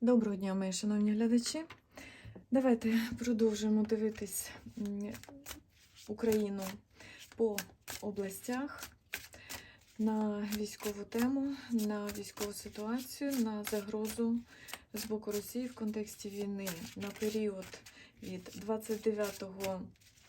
Доброго дня, мої шановні глядачі. Давайте продовжимо дивитись Україну по областях на військову тему, на військову ситуацію, на загрозу з боку Росії в контексті війни на період від 29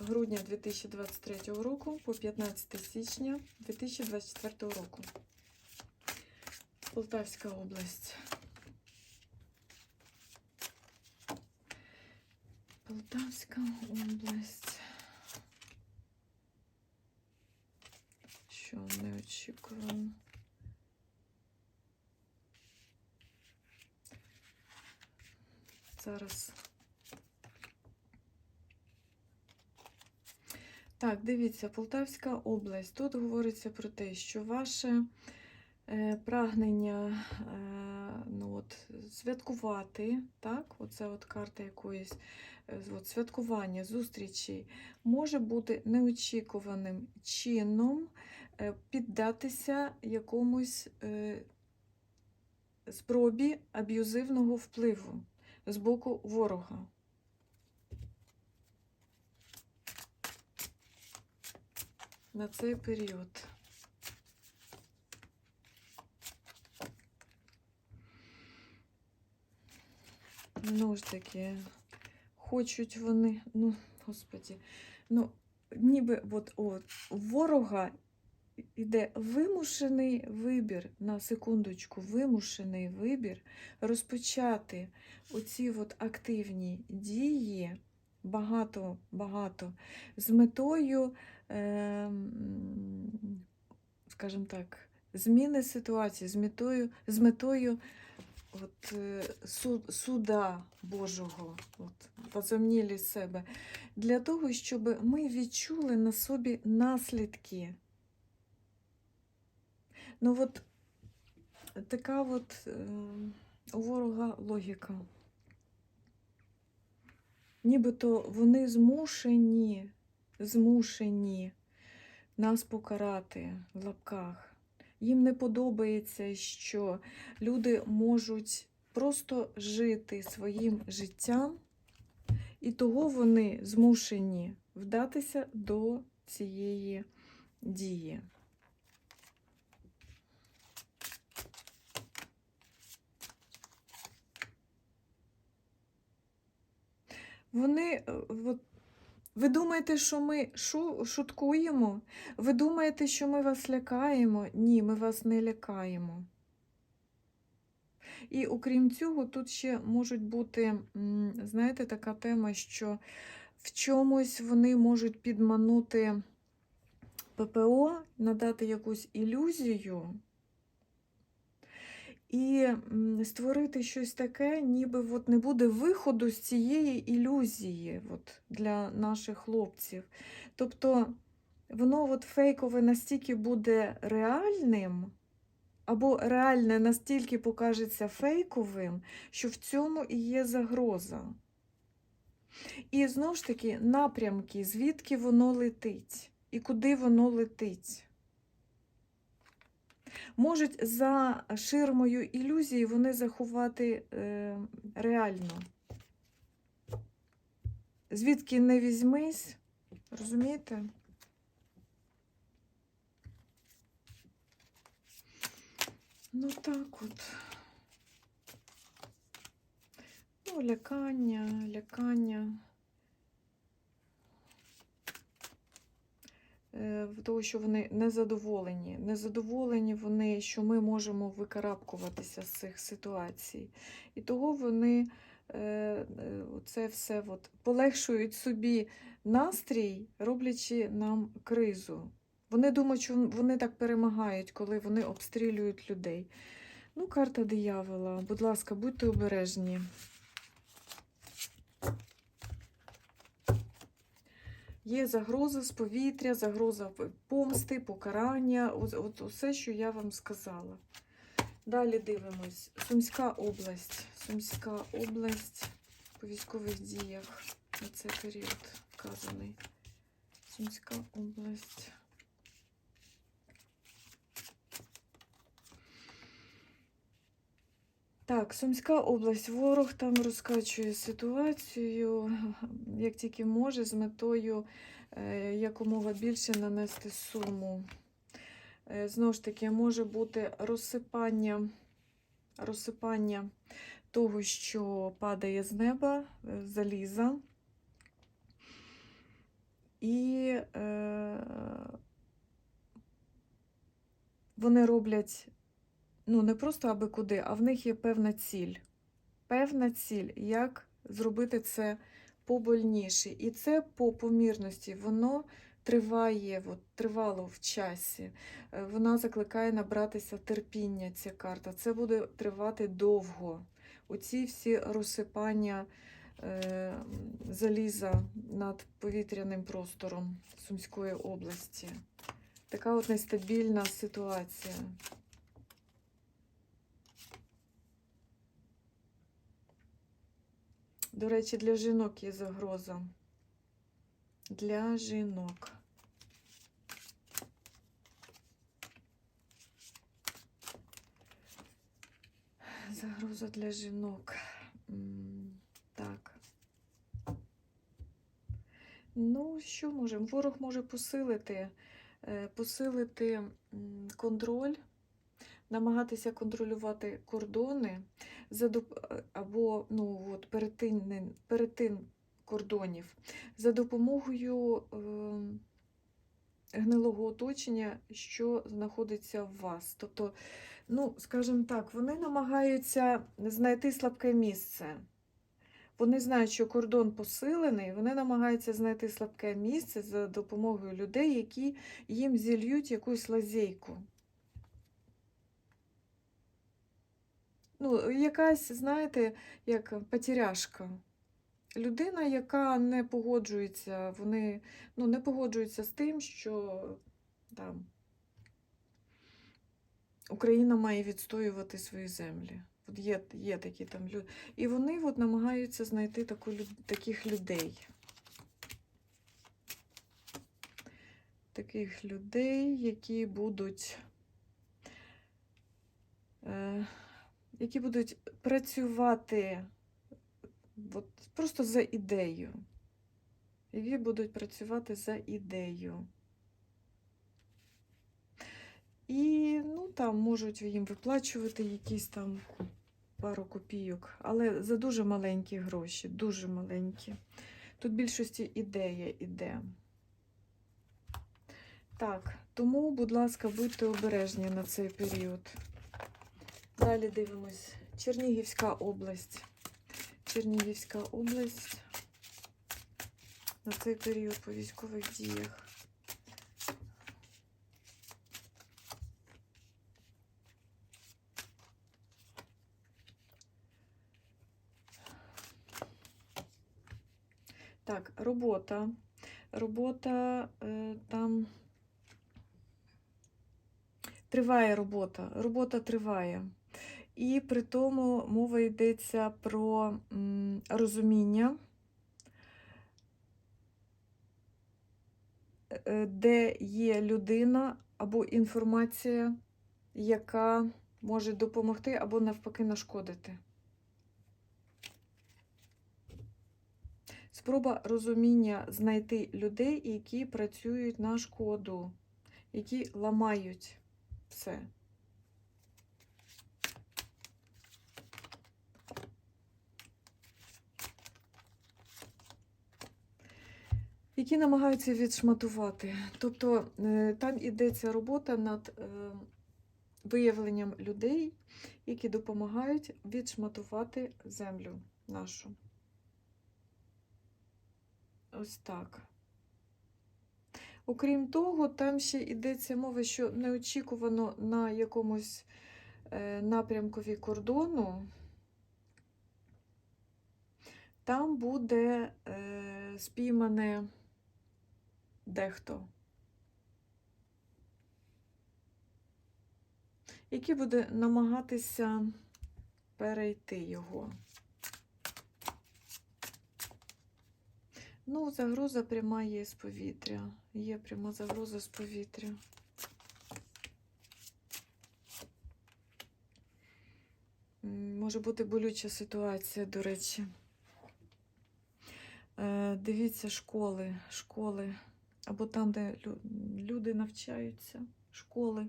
грудня 2023 року по 15 січня 2024 року. Полтавська область. Полтавська область. Що не очікувано. Зараз. Так, дивіться, Полтавська область. Тут говориться про те, що ваше е, прагнення е, святкувати, так, оце от карта якоїсь е, от, святкування, зустрічі, може бути неочікуваним чином е, піддатися якомусь е, спробі аб'юзивного впливу з боку ворога. На цей період. Ну ж таки, хочуть вони, ну, господі, ну, ніби от, от ворога йде вимушений вибір, на секундочку, вимушений вибір розпочати оці от активні дії багато-багато з метою, е, скажімо так, зміни ситуації, з метою, з метою от, е, суд, суда Божого, от, возомнілі себе, для того, щоб ми відчули на собі наслідки. Ну от така от е, ворога логіка. Нібито вони змушені, змушені нас покарати в лапках. Їм не подобається, що люди можуть просто жити своїм життям, і того вони змушені вдатися до цієї дії. Вони, е, от, ви думаєте, що ми шу, шуткуємо? Ви думаєте, що ми вас лякаємо? Ні, ми вас не лякаємо. І окрім цього, тут ще можуть бути, знаєте, така тема, що в чомусь вони можуть підманути ППО, надати якусь ілюзію і створити щось таке, ніби от не буде виходу з цієї ілюзії от, для наших хлопців. Тобто воно от фейкове настільки буде реальним, або реальне настільки покажеться фейковим, що в цьому і є загроза. І знову ж таки, напрямки, звідки воно летить і куди воно летить. Можуть за ширмою ілюзії вони заховати е, реально. Звідки не візьмись, розумієте? Ну так от. Ну, лякання, лякання. Е, того, що вони незадоволені. Незадоволені вони, що ми можемо викарабкуватися з цих ситуацій. І того вони е, е, це все от полегшують собі настрій, роблячи нам кризу. Вони думають, що вони так перемагають, коли вони обстрілюють людей. Ну, карта диявола. Будь ласка, будьте обережні. Є загроза з повітря, загроза помсти, покарання, от, от усе, що я вам сказала. Далі дивимось. Сумська область. Сумська область по військових діях на цей період вказаний. Сумська область. Так, Сумська область. Ворог там розкачує ситуацію, як тільки може, з метою е, якомога більше нанести суму. Е, Знову ж таки, може бути розсипання, розсипання того, що падає з неба, е, заліза. І е, вони роблять ну, не просто аби куди, а в них є певна ціль. Певна ціль, як зробити це побольніше. І це по помірності, воно триває, от, тривало в часі. Е, Вона закликає набратися терпіння, ця карта. Це буде тривати довго. Оці всі розсипання е, заліза над повітряним простором Сумської області. Така от нестабільна ситуація. До речі, для жінок є загроза. Для жінок. Загроза для жінок. Так. Ну, що можемо? Ворог може посилити, е, посилити контроль, намагатися контролювати кордони е, або ну, от, перетин, перетин кордонів за допомогою е, гнилого оточення, що знаходиться в вас. Тобто, ну, скажімо так, вони намагаються знайти слабке місце. Вони знають, що кордон посилений, вони намагаються знайти слабке місце за допомогою людей, які їм зільють якусь лазейку. Ну, якась, знаєте, як потеряшка. Людина, яка не погоджується, вони ну, не погоджуються з тим, що там, Україна має відстоювати свої землі. От є, є такі там люди. І вони от намагаються знайти таку, таких людей. Таких людей, які будуть, е, які будуть працювати от, просто за ідею. Які будуть працювати за ідею. І ну, там можуть їм виплачувати якісь там пару копійок, але за дуже маленькі гроші, дуже маленькі. Тут в більшості ідея іде. Так, тому, будь ласка, будьте обережні на цей період. Далі дивимось. Чернігівська область. Чернігівська область на цей період по військових діях. Так, робота. Робота е, там триває робота. Робота триває. І при тому мова йдеться про розуміння, е, де є людина або інформація, яка може допомогти або навпаки нашкодити. Спроба розуміння знайти людей, які працюють на шкоду, які ламають все. Які намагаються відшматувати. Тобто е, там ідеться робота над е, виявленням людей, які допомагають відшматувати землю нашу. Ось так. Окрім того, там ще йдеться мова, що неочікувано на якомусь е, напрямкові кордону, там буде е, спіймане дехто, який буде намагатися перейти його. Ну, загроза пряма є з повітря. Є пряма загроза з повітря. Може бути болюча ситуація, до речі. Е, Дивіться школи, школи, або там, де люди навчаються, школи.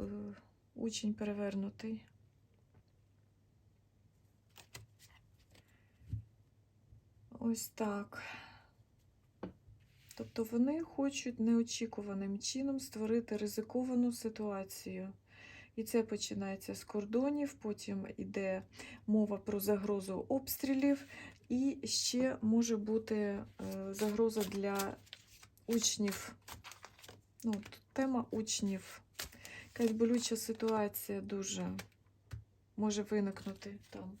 Е, Учень перевернутий. Ось так. Тобто вони хочуть неочікуваним чином створити ризиковану ситуацію. І це починається з кордонів, потім йде мова про загрозу обстрілів, і ще може бути е, загроза для учнів. Ну, тут тема учнів. Якась болюча ситуація дуже може виникнути там.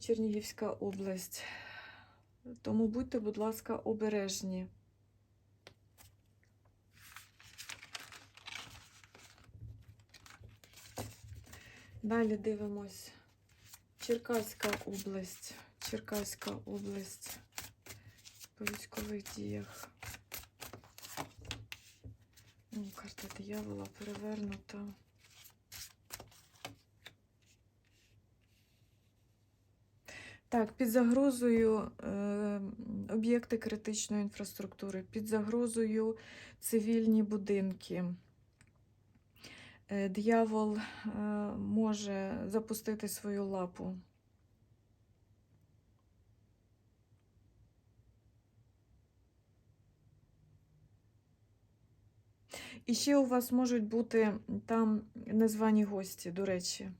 Чернігівська область. Тому будьте, будь ласка, обережні. Далі дивимось. Черкаська область. Черкаська область по військових діях. Карта диявола перевернута. Так, під загрозою е, об'єкти критичної інфраструктури, під загрозою цивільні будинки. Е, Диявол е, може запустити свою лапу. І ще у вас можуть бути там незвані гості, до речі,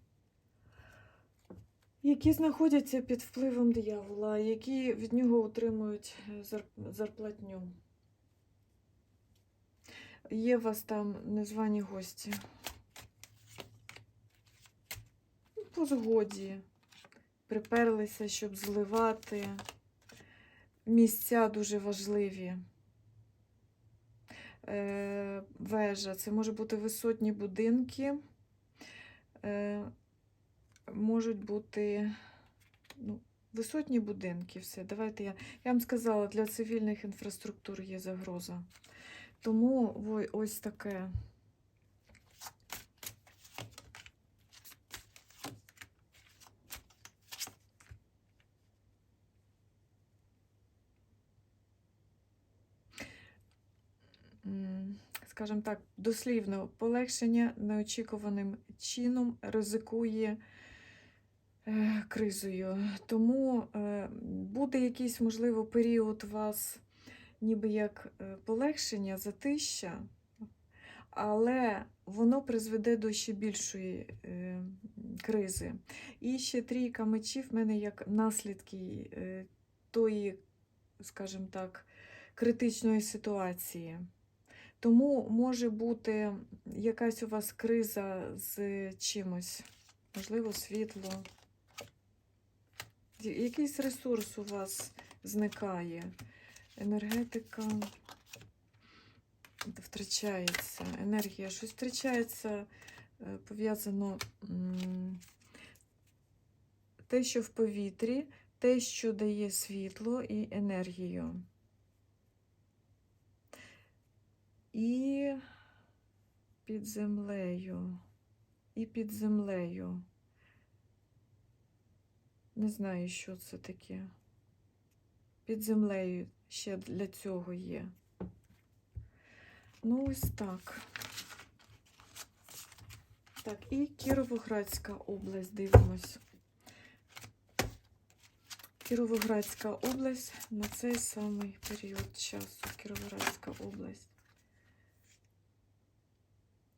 які знаходяться під впливом диявола, які від нього отримують е, зарплатню. Є у вас там незвані гості. По згоді. Приперлися, щоб зливати. Місця дуже важливі. Е, вежа. Це може бути висотні будинки. Е, можуть бути ну, висотні будинки. Все. Давайте я. Я вам сказала, для цивільних інфраструктур є загроза. Тому ось таке. Скажімо так, дослівно полегшення неочікуваним чином ризикує е, кризою. Тому е, буде якийсь, можливо, період у вас ніби як е, полегшення, затища, але воно призведе до ще більшої кризи. І ще трійка мечів в мене як наслідки тої, скажімо так, критичної ситуації. Тому може бути якась у вас криза з чимось, можливо, світло. Якийсь ресурс у вас зникає. Енергетика втрачається, енергія щось втрачається, е, пов'язано те, що в повітрі, те, що дає світло і енергію. І під землею, і під землею. Не знаю, що це таке. Під землею ще для цього є. Ну, ось так. Так, і Кіровоградська область, дивимось. Кіровоградська область на цей самий період часу. Кіровоградська область.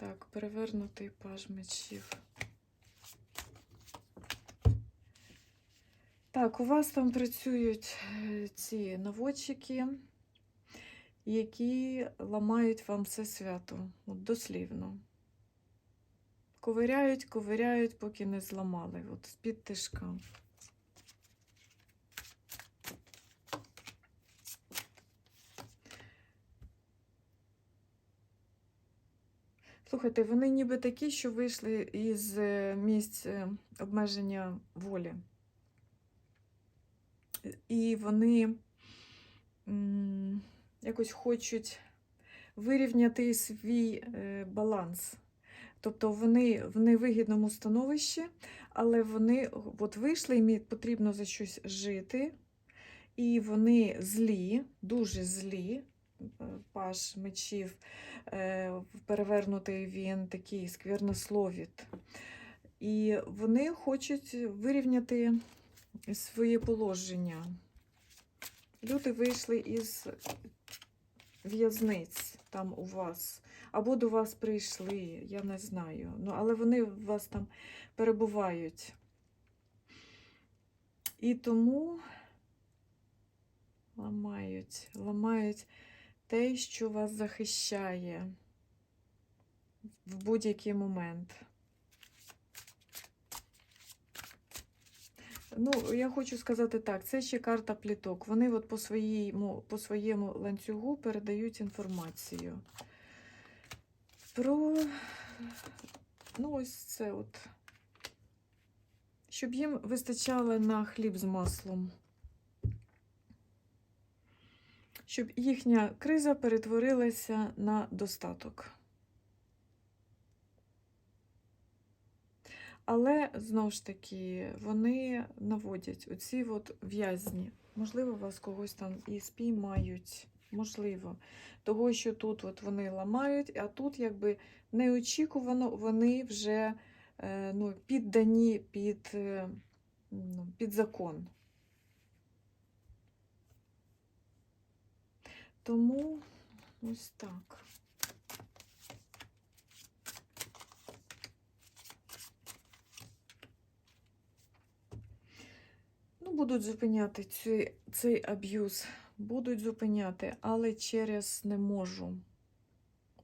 Так, перевернутий паж мечів. Так, у вас там працюють е, ці наводчики, які ламають вам все свято, от дослівно. Ковиряють, ковиряють, поки не зламали, от з-під тишка. Слухайте, вони ніби такі, що вийшли із е, місць е, обмеження волі. І вони якось хочуть вирівняти свій е, баланс. Тобто вони в невигідному становищі, але вони от вийшли, їм потрібно за щось жити, і вони злі, дуже злі. Паш мечів е, перевернутий він такий сквернословіт. І вони хочуть вирівняти своє положення. Люди вийшли із в'язниць там у вас, або до вас прийшли, я не знаю. Ну, але вони у вас там перебувають. І тому ламають, ламають те, що вас захищає в будь-який момент. Ну, я хочу сказати так, це ще карта пліток. Вони от по своєму, по своєму ланцюгу передають інформацію. Про, ну, ось це от. Щоб їм вистачало на хліб з маслом. Щоб їхня криза перетворилася на достаток. Але знову ж таки, вони наводять оці от в'язні. Можливо, вас когось там і спіймають. Можливо. Того, що тут от вони ламають, а тут якби неочікувано вони вже е, ну, піддані під, е, ну, під закон. Тому ось так. Ну, будуть зупиняти цей, цей аб'юз, будуть зупиняти, але через не можу.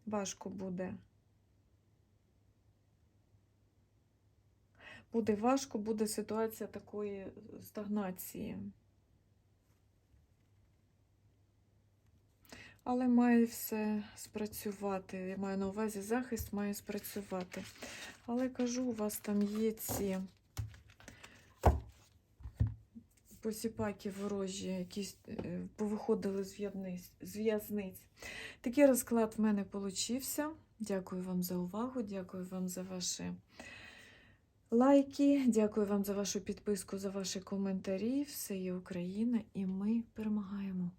Важко буде. Буде важко, буде ситуація такої стагнації. Але має все спрацювати. Я маю на увазі захист має спрацювати. Але кажу, у вас там є ці посіпаки ворожі, які е, повиходили з в'язниць-. Такий розклад в мене получився. Дякую вам за увагу, дякую вам за ваші лайки, дякую вам за вашу підписку, за ваші коментарі. Все є Україна, і ми перемагаємо.